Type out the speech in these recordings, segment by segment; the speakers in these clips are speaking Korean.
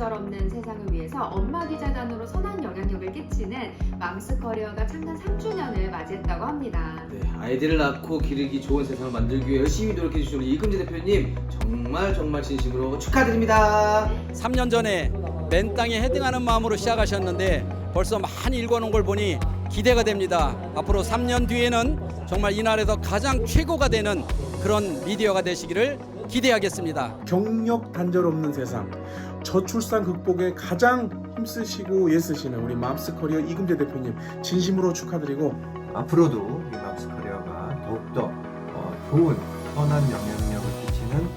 단절 없는 세상을 위해서 엄마 기자단으로 선한 영향력을 끼치는 맘스 커리어가 창단 3주년을 맞이했다고 합니다. 네, 아이들을 낳고 기르기 좋은 세상을 만들기 위해 열심히 노력해 주신 우리 이금재 대표님 정말 정말 진심으로 축하드립니다. 3년 전에 맨 땅에 헤딩하는 마음으로 시작하셨는데 벌써 많이 읽어놓은 걸 보니 기대가 됩니다. 앞으로 3년 뒤에는 정말 이 나라에서 가장 최고가 되는 그런 미디어가 되시기를 기대하겠습니다. 경력 단절 없는 세상 저출산 극복에 가장 힘쓰시고 애쓰시는 우리 맘스 커리어 이금재 대표님 진심으로 축하드리고 앞으로도 이 맘스 커리어가 더욱더 어, 좋은 선한 영향력을 끼치는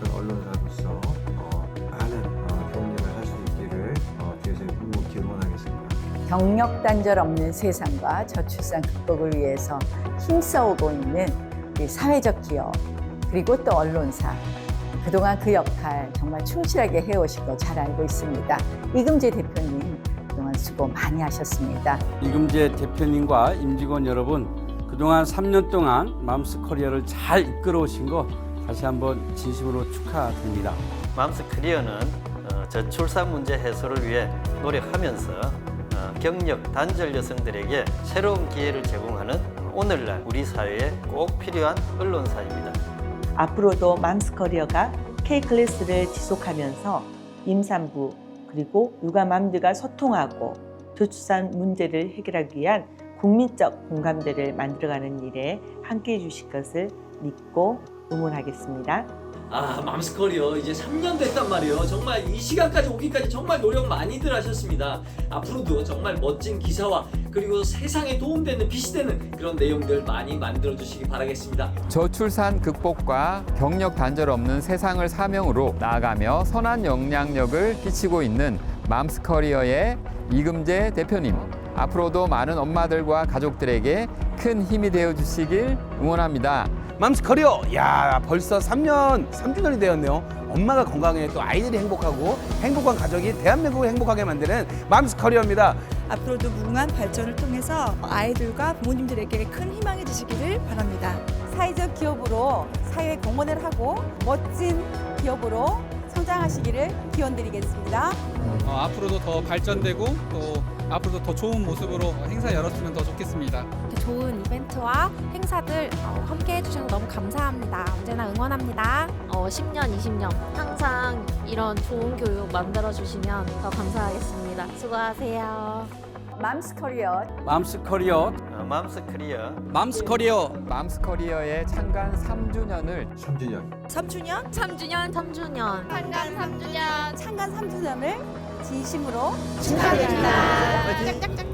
그런 언론사로서 어, 많은 어, 일을 할 수 있기를 어, 뒤에서 묵묵히 응원하겠습니다. 경력 단절 없는 세상과 저출산 극복을 위해서 힘써오고 있는 우리 사회적 기업 그리고 또 언론사 그동안 그 역할 정말 충실하게 해오신 거 잘 알고 있습니다. 이금재 대표님 그동안 수고 많이 하셨습니다. 이금재 대표님과 임직원 여러분 그동안 3년 동안 맘스 커리어를 잘 이끌어 오신 거 다시 한번 진심으로 축하드립니다. 맘스 커리어는 어, 저출산 문제 해소를 위해 노력하면서 어, 경력 단절 여성들에게 새로운 기회를 제공하는 오늘날 우리 사회에 꼭 필요한 언론사입니다. 앞으로도 맘스커리어가 K클래스를 지속하면서 임산부 그리고 육아맘들과 소통하고 저출산 문제를 해결하기 위한 국민적 공감대를 만들어가는 일에 함께해 주실 것을 믿고 응원하겠습니다. 아 맘스커리어 이제 3년 됐단 말이에요 정말 이 시간까지 오기까지 정말 노력 많이들 하셨습니다 앞으로도 정말 멋진 기사와 그리고 세상에 도움되는 빛이 되는 그런 내용들 많이 만들어 주시기 바라겠습니다 저출산 극복과 경력 단절 없는 세상을 사명으로 나아가며 선한 영향력을 끼치고 있는 맘스커리어의 이금재 대표님. 앞으로도 많은 엄마들과 가족들에게 큰 힘이 되어 주시길 응원합니다. 맘스 커리어 야 벌써 3년 3주년이 되었네요 엄마가 건강해 또 아이들이 행복하고 행복한 가족이 대한민국을 행복하게 만드는 맘스 커리어입니다 앞으로도 무궁한 발전을 통해서 아이들과 부모님들에게 큰 희망이 되시기를 바랍니다. 사회적 기업으로 사회 공헌을 하고 멋진 기업으로 성장하시기를 기원드리겠습니다. 어, 앞으로도 더 발전되고 또 앞으로도 더 좋은 모습으로 행사 열었으면 더 좋겠습니다. 좋은 이벤트와 행사들 함께 해주셔서 너무 감사합니다. 언제나 응원합니다. 어, 10년, 20년 항상 이런 좋은 교육 만들어주시면 더 감사하겠습니다. 수고하세요. 맘스 커리어 맘스 커리어, 어, 맘스 커리어 맘스 커리어 맘스 커리어의 창간 3주년을 3주년 3주년 3주년, 3주년. 창간 3주년 창간 3주년을 진심으로 축하드립니다. 짝짝짝짝.